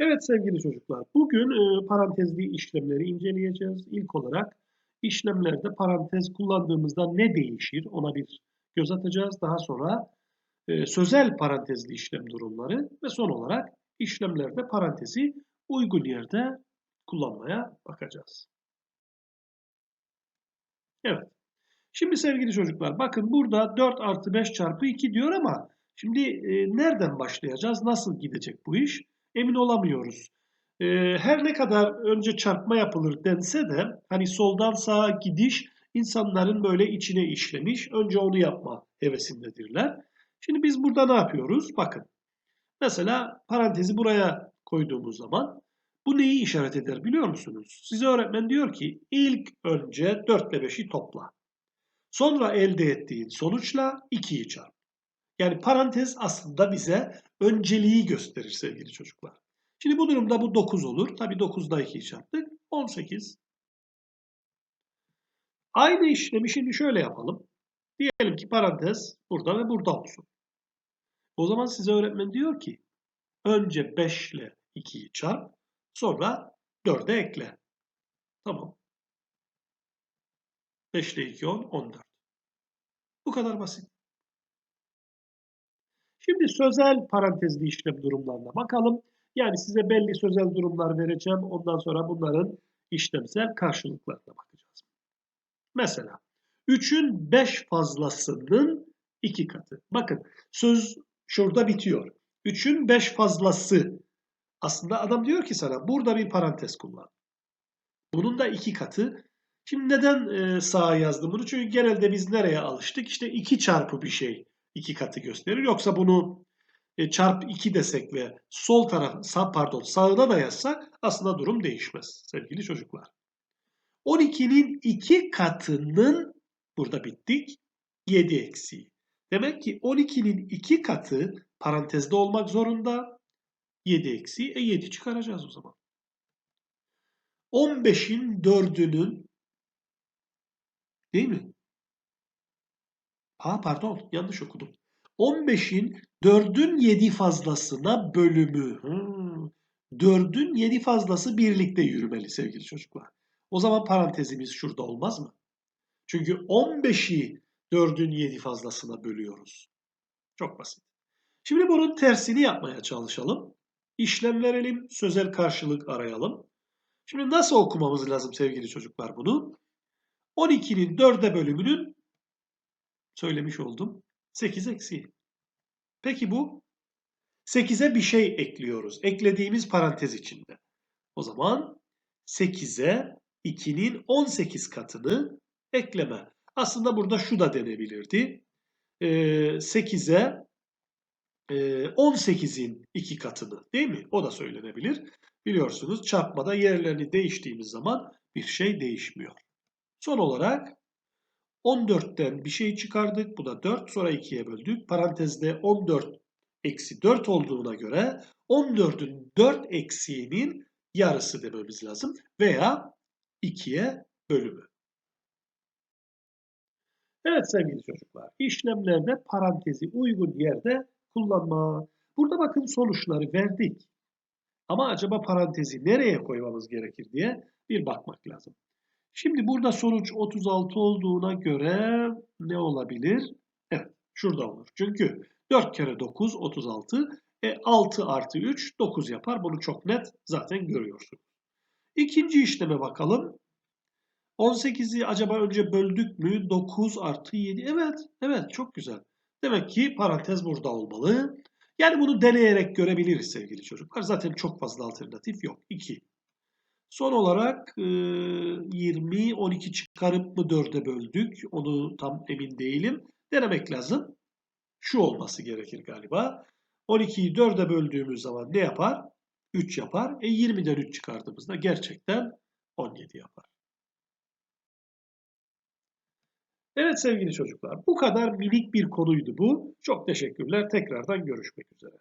Evet sevgili çocuklar, bugün e, parantezli işlemleri inceleyeceğiz. İlk olarak işlemlerde parantez kullandığımızda ne değişir ona bir göz atacağız. Daha sonra e, sözel parantezli işlem durumları ve son olarak işlemlerde parantezi uygun yerde kullanmaya bakacağız. Evet. Şimdi sevgili çocuklar bakın burada 4 artı 5 çarpı 2 diyor ama şimdi e, nereden başlayacağız? Nasıl gidecek bu iş? Emin olamıyoruz. E, her ne kadar önce çarpma yapılır dense de hani soldan sağa gidiş insanların böyle içine işlemiş. Önce onu yapma hevesindedirler. Şimdi biz burada ne yapıyoruz? Bakın. Mesela parantezi buraya koyduğumuz zaman bu neyi işaret eder biliyor musunuz? Size öğretmen diyor ki ilk önce 4 ile 5'i topla. Sonra elde ettiğin sonuçla 2'yi çarp. Yani parantez aslında bize önceliği gösterir sevgili çocuklar. Şimdi bu durumda bu 9 olur. Tabii 9'da 2'yi çarptık. 18. Aynı işlemi şimdi şöyle yapalım. Diyelim ki parantez burada ve burada olsun. O zaman size öğretmen diyor ki önce 5 ile 2'yi çarp sonra 4'e ekle. Tamam. 5 ile 2 10 14. Bu kadar basit. Şimdi sözel parantezli işlem durumlarına bakalım. Yani size belli sözel durumlar vereceğim. Ondan sonra bunların işlemsel karşılıklarına bakacağız. Mesela 3'ün 5 fazlasının 2 katı. Bakın söz şurada bitiyor. 3'ün 5 fazlası. Aslında adam diyor ki sana burada bir parantez kullan. Bunun da 2 katı. Şimdi neden e, sağa yazdım bunu? Çünkü genelde biz nereye alıştık? İşte 2 çarpı bir şey iki katı gösterir. Yoksa bunu e, çarp 2 desek ve sol taraf sağ pardon sağına da yazsak aslında durum değişmez sevgili çocuklar. 12'nin 2 katının burada bittik 7 eksiği. Demek ki 12'nin 2 katı parantezde olmak zorunda. 7 eksiği. E 7 çıkaracağız o zaman. 15'in 4'ünün değil mi? Ha pardon yanlış okudum. 15'in 4'ün 7 fazlasına bölümü. Hmm. 4'ün 7 fazlası birlikte yürümeli sevgili çocuklar. O zaman parantezimiz şurada olmaz mı? Çünkü 15'i 4'ün 7 fazlasına bölüyoruz. Çok basit. Şimdi bunun tersini yapmaya çalışalım. İşlem verelim, sözel karşılık arayalım. Şimdi nasıl okumamız lazım sevgili çocuklar bunu? 12'nin 4'e bölümünün söylemiş oldum. 8 eksi. Peki bu 8'e bir şey ekliyoruz. Eklediğimiz parantez içinde. O zaman 8'e 2'nin 18 katını ekleme. Aslında burada şu da denebilirdi. 8'e 18'in 2 katını değil mi? O da söylenebilir. Biliyorsunuz çarpmada yerlerini değiştiğimiz zaman bir şey değişmiyor. Son olarak 14'ten bir şey çıkardık. Bu da 4. Sonra 2'ye böldük. Parantezde 14 eksi 4 olduğuna göre 14'ün 4 eksiğinin yarısı dememiz lazım. Veya 2'ye bölümü. Evet sevgili çocuklar, işlemlerde parantezi uygun yerde kullanma. Burada bakın sonuçları verdik. Ama acaba parantezi nereye koymamız gerekir diye bir bakmak lazım. Şimdi burada sonuç 36 olduğuna göre ne olabilir? Evet şurada olur. Çünkü 4 kere 9 36. E 6 artı 3 9 yapar. Bunu çok net zaten görüyorsunuz. İkinci işleme bakalım. 18'i acaba önce böldük mü? 9 artı 7. Evet, evet çok güzel. Demek ki parantez burada olmalı. Yani bunu deneyerek görebiliriz sevgili çocuklar. Zaten çok fazla alternatif yok. 2. Son olarak 20, 12 çıkarıp mı 4'e böldük? Onu tam emin değilim. Denemek lazım. Şu olması gerekir galiba. 12'yi 4'e böldüğümüz zaman ne yapar? 3 yapar. E 20'den 3 çıkardığımızda gerçekten 17 yapar. Evet sevgili çocuklar bu kadar minik bir konuydu bu. Çok teşekkürler. Tekrardan görüşmek üzere.